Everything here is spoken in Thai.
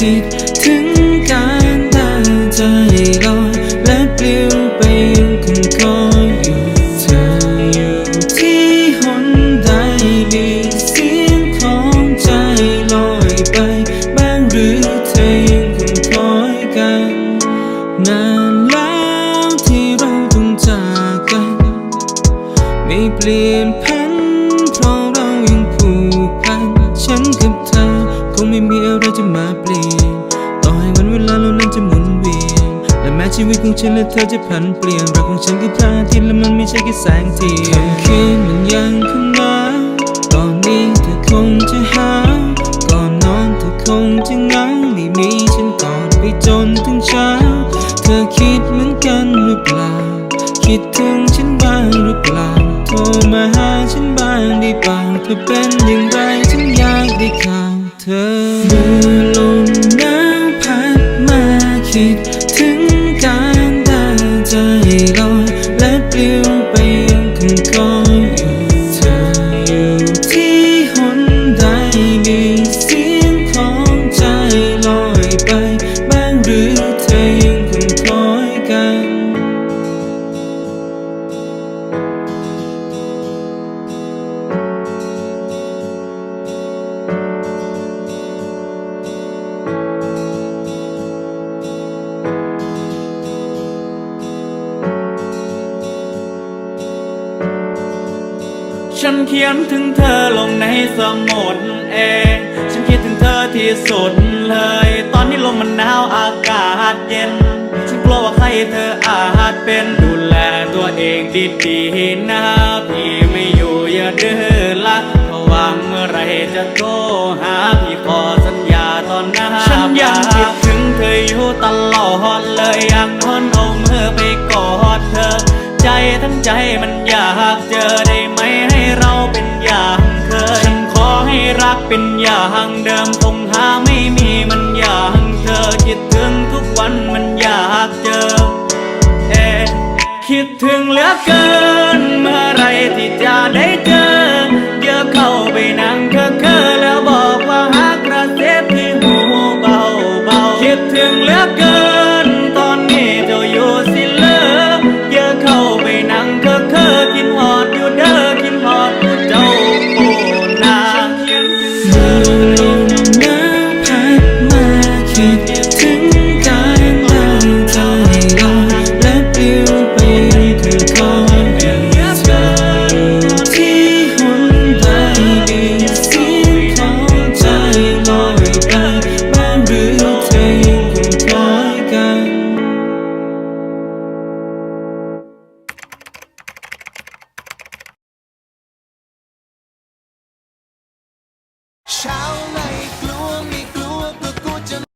คิดถึงการได้ใจลอยและปลิวไป นานแล้วที่เราต้องจากกัน ไม่เปลี่ยนพันเพราะเรายังผูกพัน ฉันกับเธอคงไม่มีอะไรจะมาเปลี่ยน ต่อให้วันเวลาเรานั้นจะหมุนเวียน และแม้ชีวิตของฉันและเธอจะผันเปลี่ยนรักของฉันคือพระอาทิตย์และมันไม่ใช่แค่แสงเทียนคำคืนมันยังคงหนาวตอนนี้เธอคงจะหาวก่อนนอนเธอคงจะเหงาไม่มีฉันกอดไปจนถึงเช้า ธอคิดเหมือนกันหรือเปล่า คิดถึงฉันบ้างหรือเปล่า โทรมาหาฉันบ้างได้เปล่าเธอเป็นอย่างไรฉันอยากได้ข่าวเธอเมื่อลม ฉันเขียนถึงเธอลงในสมุดเองฉันคิดถึงเธอที่สุดเลย ตอนนี้ลมมันหนาวอากาศเย็น ฉันกลัวว่าใครเธออาจเป็นดูแลตัวเองดีๆนะพี่ไม่อยู่อย่าดื้อละเพราะว่างเมื่อไรจะโทรหาพี่ขอสัญญาตอนหน้าฉันยังคิดถึงเธออยู่ตลอดเลยอยากทนเอามือไปกอดเธอ ใจทั้งใจมันอยาก เป็นอย่างเดิมคงหาไม่มีมันอย่างเธอคิดถึงทุกวันมันอยากเจอ เอ คิดถึงเหลือเกิน เมื่อไรที่จะได้เจอ